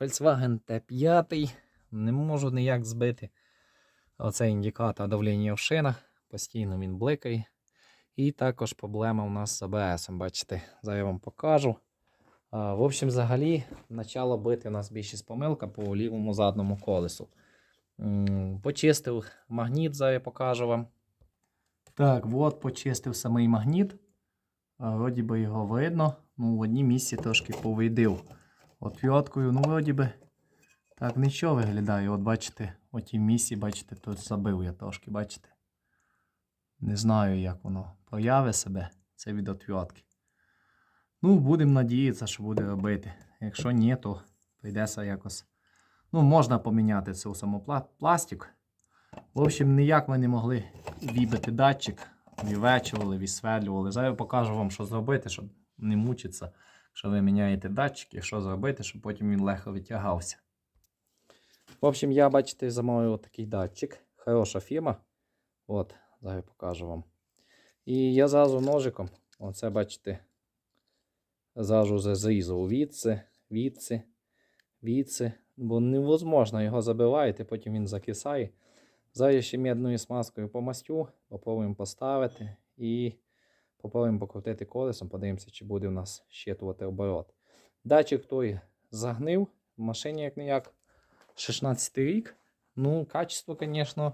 Volkswagen T5. Не можу ніяк збити оцей індикатор давлення в шинах. Постійно він бликає. І також проблема у нас з АБС. Бачите, зараз я вам покажу. В общем, взагалі, почало бити у нас більшість помилка по лівому задному колесу. Почистив магніт, зараз я покажу вам. Так, от почистив самий магніт. Вроді би його видно. Ну, в одній місці трошки Отвіткою, ну, вроді би, так нічого виглядає. От бачите, в тій місці, бачите, тут забив я трошки, бачите? Не знаю, як воно прояви себе, це від отвертки. Ну, будемо надіятися, що буде робити. Якщо ні, то прийдеться якось. Ну, можна поміняти цю саму пла- пластик. В общем, ніяк ми не могли вібити датчик, вівечували, відсверлювали. Зараз я покажу вам, що зробити, щоб не мучитися, що ви міняєте датчик, і що зробити, щоб потім він легко витягався. В общем, я, бачите, замовив такий датчик. Хороша фірма. От, зараз покажу вам. І я зразу ножиком, оце, бачите, зразу зрізав відси, відси, відси. Бо невозможно його забиваєте, потім він закисає. Зараз ще мідною смазкою помастю, попробуємо поставити і попробуємо покрутити колесом, подивимося, чи буде у нас щитувати оборот. Датчик той загнив, в машині як не як 16 рік. Ну, качество, звісно,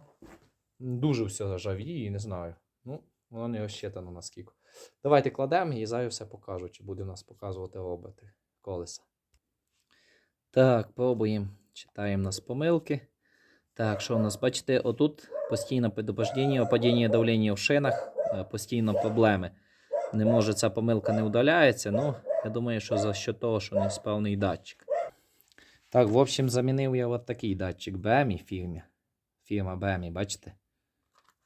дуже все ржавіє, не знаю. Ну, воно не розчитано наскільки. Давайте кладемо і зараз все покажу, чи буде у нас показувати роботи колеса. Так, пробуємо. Читаємо нас помилки. Так, що у нас? Бачите, отут постійно предупреждення, падіння давлення в шинах, е, постійно проблеми. Не може ця помилка не удаляється. Ну, я думаю, що за що того, що не справний датчик. Так, в общем, замінив я от такий датчик BMI фірмі. Фірма BMI, бачите?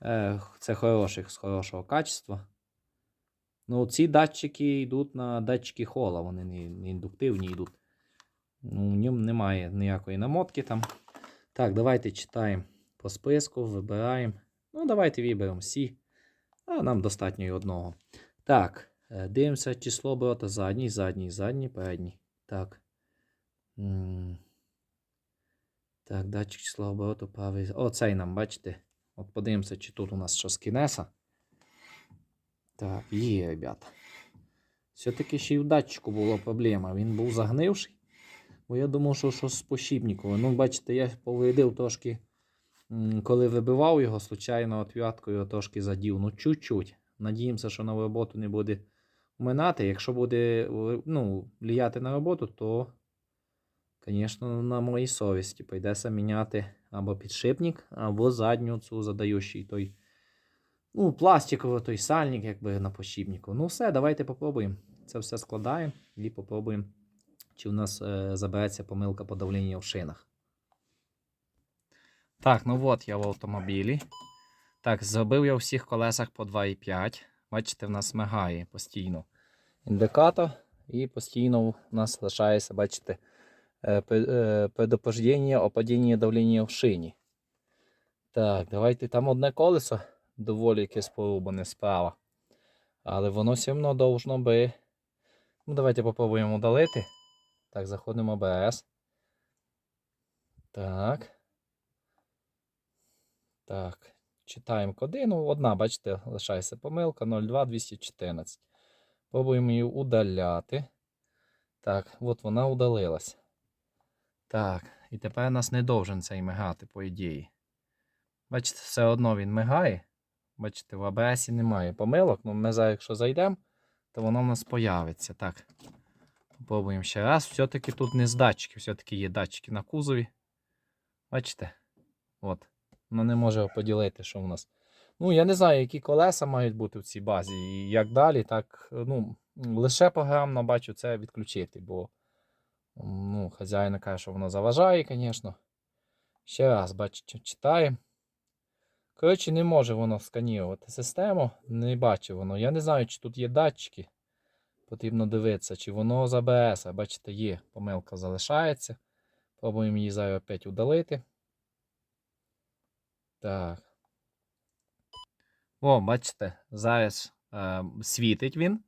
Е, Це хороший, з хорошого качества. Ну, ці датчики йдуть на датчики хола, вони не індуктивні йдуть. Ну, в ньому немає ніякої намотки там. Так, давайте читаємо по списку, вибираємо. Ну, давайте виберемо всі. А нам достатньо і одного. Так, е, дивимося число оборота задній, задній, задній, передній. Так. Так, датчик числа обороту правий. О, цей нам, бачите? От подивимося, чи тут у нас що з кінеса. Так, є, ребята. Все-таки ще й в датчику була проблема. Він був загнивший. Бо я думав, що щось з пощіпникового. Ну, бачите, я повидив трошки, коли вибивав його, случайно отвяткою трошки задів. Ну, чуть-чуть. Надіємося, що на роботу не буде вминати. Якщо буде е, ну, влияти на роботу, то, звісно, на моїй совісті прийдеться міняти або підшипник, або задню цю задаючий той. Ну, пластиковий той сальник, якби на пощіпнику. Ну, все, давайте попробуємо. Це все складаємо і попробуємо чи в нас е, забереться помилка по давленню в шинах. Так, ну от я в автомобілі. Так, зробив я у всіх колесах по 2,5. Бачите, в нас мигає постійно індикатор, і постійно у нас лишається, бачите, е, пе- е, предупреждення о падінні давлення в шині. Так, давайте там одне колесо доволі якесь порубане справа. Але воно все одно должно би. Ну, давайте попробуємо удалити. Так, заходимо АБС. Так. Так. Читаємо коди. Ну, одна, бачите, лишається помилка 02214. Пробуємо її удаляти. Так, от вона удалилась. Так, і тепер нас не довжен цей мигати, по ідеї. Бачите, все одно він мигає. Бачите, в АБСі немає помилок. Ну, ми зараз, якщо зайдемо, то воно в нас появиться. Так. Попробуємо ще раз. Все-таки тут не з датчиків, все-таки є датчики на кузові. Бачите? От. Воно не може поділити, що в нас. Ну, я не знаю, які колеса мають бути в цій базі. І як далі, так. Ну, лише програмно бачу це відключити, бо ну, хазяїн каже, що воно заважає, звісно. Ще раз, бачите, читаємо. Коротше, не може воно сканірувати систему. Не бачу воно. Я не знаю, чи тут є датчики. Потрібно дивитися, чи воно з АБС. Бачите, є, помилка залишається. Пробуємо її зараз опять удалити. Так. О, бачите, зараз е, світить він.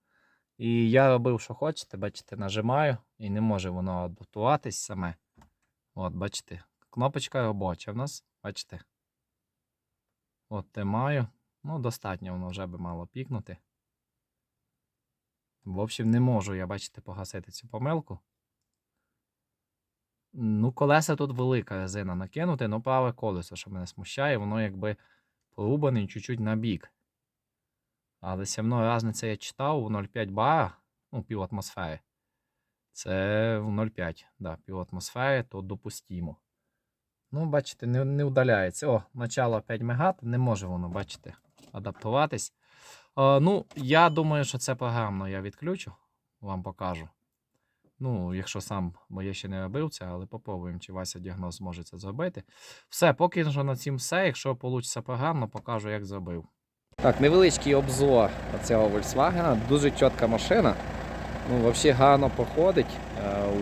І я робив, що хочете, бачите, нажимаю, і не може воно адаптуватись саме. От, бачите, кнопочка робоча в нас, бачите. От тримаю. Ну, достатньо воно вже би мало пікнути. В общем, не можу я, бачите, погасити цю помилку. Ну, колеса тут велика резина накинути, ну праве колесо, що мене смущає, воно якби порубане чуть-чуть на бік. Але все одно різниця я читав у 0,5 бара, ну, пів атмосфери. Це в 0,5, да, пів атмосфери, то допустимо. Ну, бачите, не, не удаляється. О, начало 5 мегат, не може воно, бачите, адаптуватись. Е, ну, я думаю, що це програмно я відключу, вам покажу. Ну, якщо сам, я ще не робив це, але попробуємо, чи Вася діагноз зможе це зробити. Все, поки що на цім все. Якщо вийде програмно, покажу, як зробив. Так, невеличкий обзор цього Volkswagen. Дуже чітка машина. Ну, взагалі гарно проходить.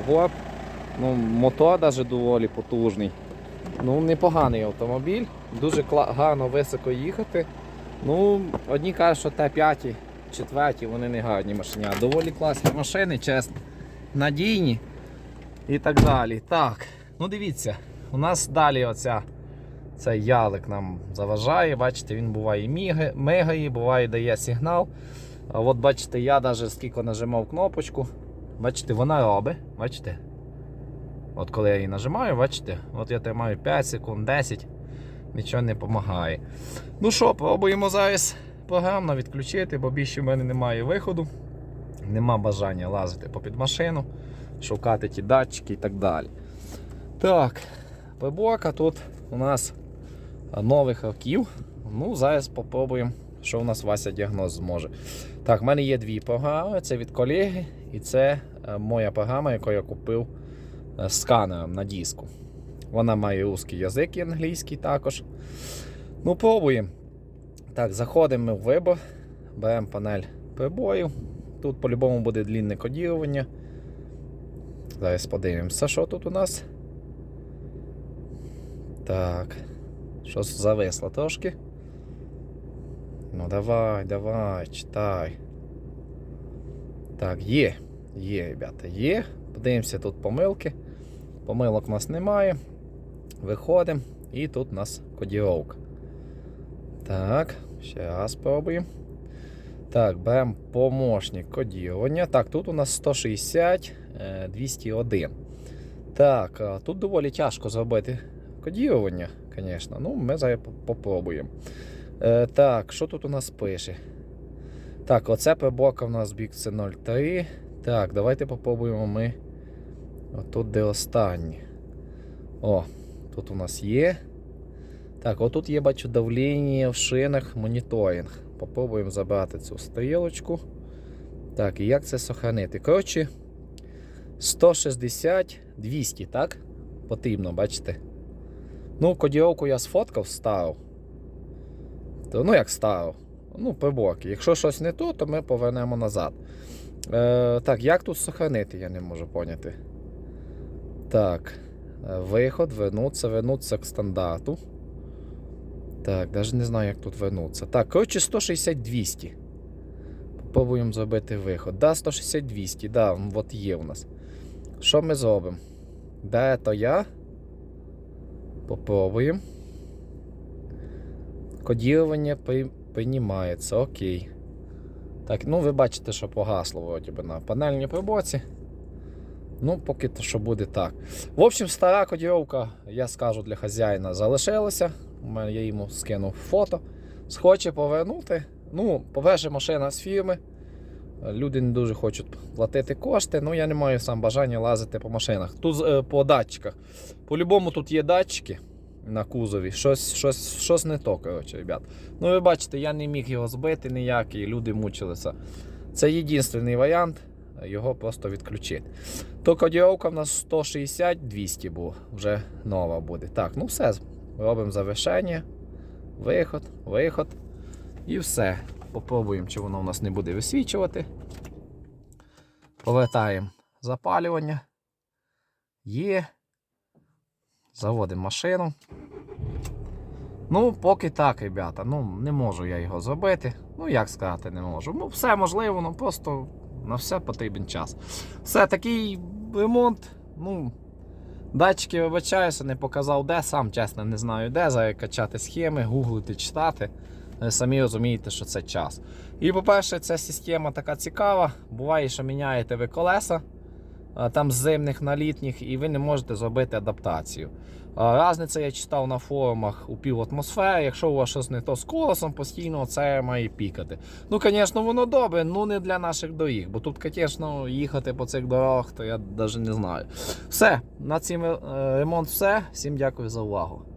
Е. Ну, мотор навіть доволі потужний. Ну, непоганий автомобіль. Дуже гарно високо їхати. Ну, одні кажуть, що Т5, четверті, вони не гарні машини. Доволі класні машини, чесно, надійні і так далі. Так, ну дивіться, у нас далі оця, цей ялик нам заважає. Бачите, він буває мигає, буває дає сигнал. А от бачите, я навіть скільки нажимав кнопочку, бачите, вона робить. Бачите? От коли я її нажимаю, бачите, от я тримаю 5 секунд, 10, нічого не допомагає. Ну що, пробуємо зараз програмно відключити, бо більше в мене немає виходу. Нема бажання лазити попід машину, шукати ті датчики і так далі. Так, приборка тут у нас нових років. Ну, зараз попробуємо, що у нас Вася діагноз зможе. Так, в мене є дві програми: це від колеги, і це е, моя програма, яку я купив е, сканером на диску. Вона має русський язик і англійський також. Ну, пробуємо. Так, заходимо ми в вибор, беремо панель приборів. Тут по-любому буде длінне кодірування. Зараз подивимося, що тут у нас. Так. Щось зависло трошки. Ну давай, давай, читай. Так, є. Є, ребята, є. Подивимося тут помилки. Помилок у нас немає. Виходимо. І тут у нас кодіровка. Так, ще раз спробуємо. Так, беремо помощник кодірування. Так, тут у нас 160, е, 201. Так, тут доволі тяжко зробити кодірування, звісно. Ну, ми зараз по- попробуємо. Е, так, що тут у нас пише? Так, оце приборка у нас бік це 03. Так, давайте попробуємо ми. Отут де останнє. О, тут у нас є. Так, отут є, бачу, давлення в шинах, моніторинг. Попробуємо забрати цю стрілочку. Так, і як це сохранити? Коротше, 160, 200, так? Потрібно, бачите? Ну, кодіровку я сфоткав, ставив. То, ну, як ставив? Ну, приборки. Якщо щось не то, то ми повернемо назад. Е, так, як тут сохранити, я не можу поняти. Так. е, Виход, вернуться, вернуться к стандарту. Так, навіть не знаю, як тут вернутися. Так, коротше, 160-200. Попробуємо зробити виход. Да, 160-200, да, от є у нас. Що ми зробимо? Де то я? Попробуємо. Кодірування при- приймається, окей. Так, ну ви бачите, що погасло вроді би на панельній приборці. Ну, поки то що буде так. В общем, стара кодіровка, я скажу для хазяїна, залишилася. У мене я йому скинув фото. Схоче повернути. Ну, по-перше, машина з фірми. Люди не дуже хочуть платити кошти, ну я не маю сам бажання лазити по машинах. Тут е, по датчиках. По-любому тут є датчики на кузові. Щось, щось, щось не то, коротше, ребят. Ну, ви бачите, я не міг його збити ніяк, і люди мучилися. Це єдиний варіант, його просто відключити. То кодіровка в нас 160-200 був, вже нова буде. Так, ну все, робимо завершення. Виход, виход. І все. Попробуємо, чи воно у нас не буде висвічувати. Повертаємо запалювання. Є. Заводимо машину. Ну, поки так, ребята. Ну, не можу я його зробити. Ну, як сказати, не можу. Ну, все можливо, ну просто на все потрібен час. Все, такий ремонт. Ну, Датчики вибачаюся, не показав де, сам чесно не знаю де. закачати схеми, гуглити, читати. Самі розумієте, що це час. І, по-перше, ця система така цікава. Буває, що міняєте ви колеса там зимних на літніх, і ви не можете зробити адаптацію. Разниця я читав на форумах у пів атмосфери. Якщо у вас щось не то з колесом, постійно це має пікати. Ну, звісно, воно добре, ну не для наших доріг. Бо тут, звісно, їхати по цих дорогах, то я навіть не знаю. Все, на цим е, ремонт все. Всім дякую за увагу.